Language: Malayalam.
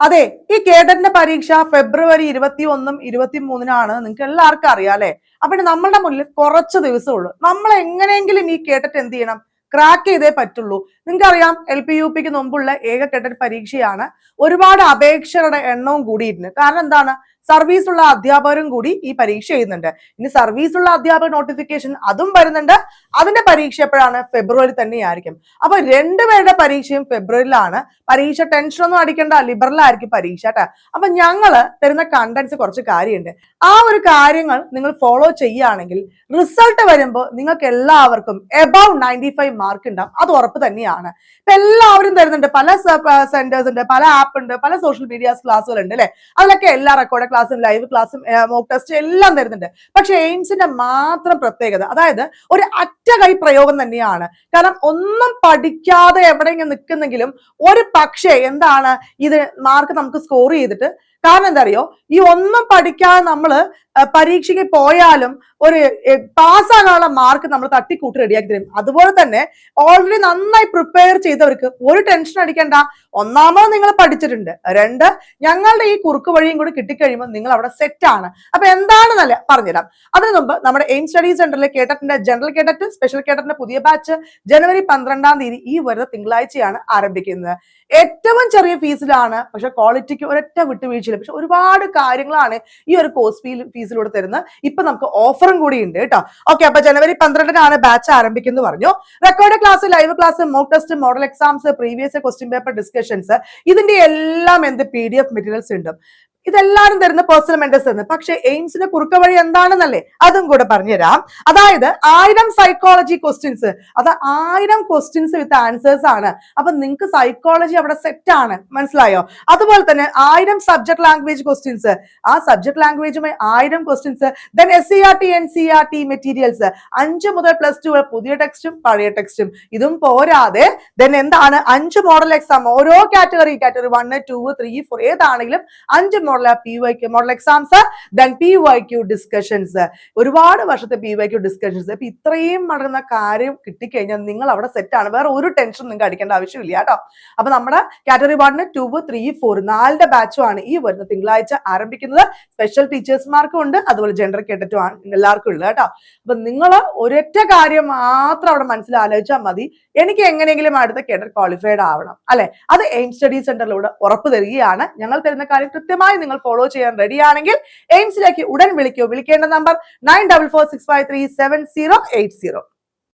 അതെ ഈ കേഡറ്റിന്റെ പരീക്ഷ ഫെബ്രുവരി ഇരുപത്തി ഒന്നും ഇരുപത്തി മൂന്നിനാണ് നിങ്ങൾക്ക് എല്ലാവർക്കും അറിയാം അല്ലെ? അപ്പൊ നമ്മളുടെ മുന്നിൽ കുറച്ച് ദിവസമേ ഉള്ളൂ. നമ്മൾ എങ്ങനെയെങ്കിലും ഈ കേട്ടിട്ട് എന്ത് ചെയ്യണം? ക്രാക്ക് ചെയ്തേ പറ്റുള്ളൂ. നിങ്ങൾക്കറിയാം എൽ പി യു പിക്ക് മുമ്പുള്ള ഏക കേട്ടറ്റ് പരീക്ഷയാണ്. ഒരുപാട് അപേക്ഷകളുടെ എണ്ണവും കൂടിയിട്ടുണ്ട്. കാരണം എന്താണ്? സർവീസ് ഉള്ള അധ്യാപകരും കൂടി ഈ പരീക്ഷ എഴുതുന്നുണ്ട്. ഇനി സർവീസ് ഉള്ള അധ്യാപക നോട്ടിഫിക്കേഷൻ അതും വരുന്നുണ്ട്. അതിന്റെ പരീക്ഷ എപ്പോഴാണ്? ഫെബ്രുവരി തന്നെയായിരിക്കും. അപ്പൊ രണ്ടുപേരുടെ പരീക്ഷയും ഫെബ്രുവരിയിലാണ്. പരീക്ഷ ടെൻഷൻ ഒന്നും അടിക്കേണ്ട ലിബറൽ ആയിരിക്കും പരീക്ഷ കേട്ടോ അപ്പൊ ഞങ്ങൾ തരുന്ന കണ്ടന്റ്സ് കുറച്ച് കാര്യമുണ്ട്. ആ ഒരു കാര്യങ്ങൾ നിങ്ങൾ ഫോളോ ചെയ്യുകയാണെങ്കിൽ റിസൾട്ട് വരുമ്പോൾ നിങ്ങൾക്ക് എല്ലാവർക്കും എബവ് നയന്റി ഫൈവ് മാർക്ക് ഉണ്ടാവും. അത് ഉറപ്പ് തന്നെയാണ്. ഇപ്പൊ എല്ലാവരും തരുന്നുണ്ട്. പല സെന്റേഴ്സ് ഉണ്ട് പല ആപ്പ് ഉണ്ട് പല സോഷ്യൽ മീഡിയ ക്ലാസ്സുകൾ ഉണ്ട് അല്ലെ? അതിലൊക്കെ എല്ലാ റെക്കോർഡ് ക്ലാസ്സും ലൈവ് ക്ലാസ്സും മോക്ക് ടെസ്റ്റ് എല്ലാം തരുന്നുണ്ട് പക്ഷെ എയിംസിന്റെ മാത്രം പ്രത്യേകത അതായത് ഒരു കൈ പ്രയോഗം തന്നെയാണ്. കാരണം ഒന്നും പഠിക്കാതെ എവിടെയെങ്കിലും നിൽക്കുന്നെങ്കിലും ഒരു പക്ഷേ എന്താണ് ഇത് മാർക്ക് നമുക്ക് സ്കോർ ചെയ്തിട്ട് കാരണം എന്താ അറിയോ ഈ ഒന്നും പഠിക്കാതെ നമ്മൾ പരീക്ഷയ്ക്ക് പോയാലും ഒരു പാസ്സാകാനുള്ള മാർക്ക് നമ്മൾ തട്ടിക്കൂട്ടി റെഡിയാക്കി തരും. അതുപോലെ തന്നെ ഓൾറെഡി നന്നായി പ്രിപ്പയർ ചെയ്തവർക്ക് ഒരു ടെൻഷൻ അടിക്കേണ്ട. ഒന്നാമത് നിങ്ങൾ പഠിച്ചിട്ടുണ്ട്. രണ്ട് ഞങ്ങളുടെ ഈ കുറുക്ക് വഴിയും കൂടി കിട്ടിക്കഴിയുമ്പോൾ നിങ്ങൾ അവിടെ സെറ്റ് ആണ്. എന്താണ് നല്ല പറഞ്ഞുതരാം. അതിനു മുമ്പ് നമ്മുടെ എയിം സ്റ്റഡീസ് സെന്ററിലെ കേട്ടറ്റിന്റെ ജനറൽ കേട്ടറ്റ് സ്പെഷ്യൽ കേഡറിന്റെ പുതിയ ബാച്ച് ജനുവരി പന്ത്രണ്ടാം തീയതി ഈ വരുന്ന തിങ്കളാഴ്ചയാണ് ആരംഭിക്കുന്നത്. ഏറ്റവും ചെറിയ ഫീസിലാണ് പക്ഷെ ക്വാളിറ്റിക്ക് ഒരൊറ്റ വിട്ടുവീഴ്ചയില്ല. പക്ഷെ ഒരുപാട് കാര്യങ്ങളാണ് ഈ ഒരു കോഴ്സ് ഫീ ഫീസിലൂടെ തരുന്നത്. ഇപ്പൊ നമുക്ക് ഓഫറും കൂടി ഉണ്ട് കേട്ടോ. ഓക്കെ അപ്പൊ ജനുവരി പന്ത്രണ്ടിനാണ് ബാച്ച് ആരംഭിക്കുന്നത് പറഞ്ഞു. Record class live class mock test model exams previous question paper discussions ഇതിന്റെ എല്ലാം എന്ത് പി ഡി എഫ് മെറ്റീരിയൽസ് ഉണ്ട്? ഇതെല്ലാരും തരുന്ന പേഴ്സണൽ മെന്റേഴ്സ് തരുന്നത് പക്ഷെ എയിംസിന്റെ കുറുക്ക വഴി എന്താണെന്നല്ലേ അതും കൂടെ പറഞ്ഞുതരാം. അതായത് ആയിരം സൈക്കോളജി ക്വസ്റ്റ്യൻസ് അത് ആയിരം ക്വസ്റ്റ്യൻസ് വിത്ത് ആൻസേഴ്സ് ആണ്. അപ്പൊ നിങ്ങൾക്ക് സൈക്കോളജി അവിടെ സെറ്റ് ആണ്. മനസ്സിലായോ? അതുപോലെ തന്നെ ആയിരം സബ്ജക്ട് ലാംഗ്വേജ് ക്വസ്റ്റ്യൻസ് ആ സബ്ജക്ട് ലാംഗ്വേജുമായി ആയിരം questions then S C R T N C R T materials അഞ്ച് മുതൽ പ്ലസ് ടു പുതിയ ടെക്സ്റ്റും പഴയ ടെക്സ്റ്റും ഇതും പോരാതെ ദെൻ എന്താണ്? അഞ്ച് മോഡൽ എക്സാം ഓരോ category category one two three four ഏതാണെങ്കിലും അഞ്ച് model P Y Q model exams then P Y Q discussions ഒരുപാട് വർഷത്തെ പി വൈ ക്യു ഡിസ്കഷൻസ് ഇപ്പൊ ഇത്രയും നടന്ന കാര്യം കിട്ടിക്കഴിഞ്ഞാൽ നിങ്ങൾ അവിടെ സെറ്റ് ആണ്. വേറെ ഒരു ടെൻഷൻ നിങ്ങൾക്ക് അടിക്കേണ്ട ആവശ്യമില്ല കേട്ടോ. അപ്പൊ നമ്മുടെ കാറ്റഗറി വാർഡിന് ടു ത്രീ ഫോർ നാലിന്റെ ബാച്ചും ആണ് ഈ വരുന്ന തിങ്കളാഴ്ച ആരംഭിക്കുന്നത്. സ്പെഷ്യൽ ടീച്ചേഴ്സ്മാർക്കും ഉണ്ട്. അതുപോലെ ജെൻഡർ കേട്ടിട്ടും ആണ് എല്ലാവർക്കും ഉള്ളത് കേട്ടോ. അപ്പൊ നിങ്ങൾ ഒരൊറ്റ കാര്യം മാത്രം അവിടെ മനസ്സിൽ ആലോചിച്ചാൽ മതി. എനിക്ക് എങ്ങനെയെങ്കിലും അടുത്ത കേഡർ ക്വാളിഫൈഡ് ആവണം. അല്ലെ? അത് എയിം സ്റ്റഡി സെന്ററിലൂടെ ഉറപ്പ് തരികയാണ്. ഞങ്ങൾ തരുന്ന കാര്യം കൃത്യമായി നിങ്ങൾ ഫോളോ ചെയ്യാൻ റെഡിയാണെങ്കിൽ എയിംസിലേക്ക് ഉടൻ വിളിക്കൂ. വിളിക്കേണ്ട number nine double four six five three seven zero eight zero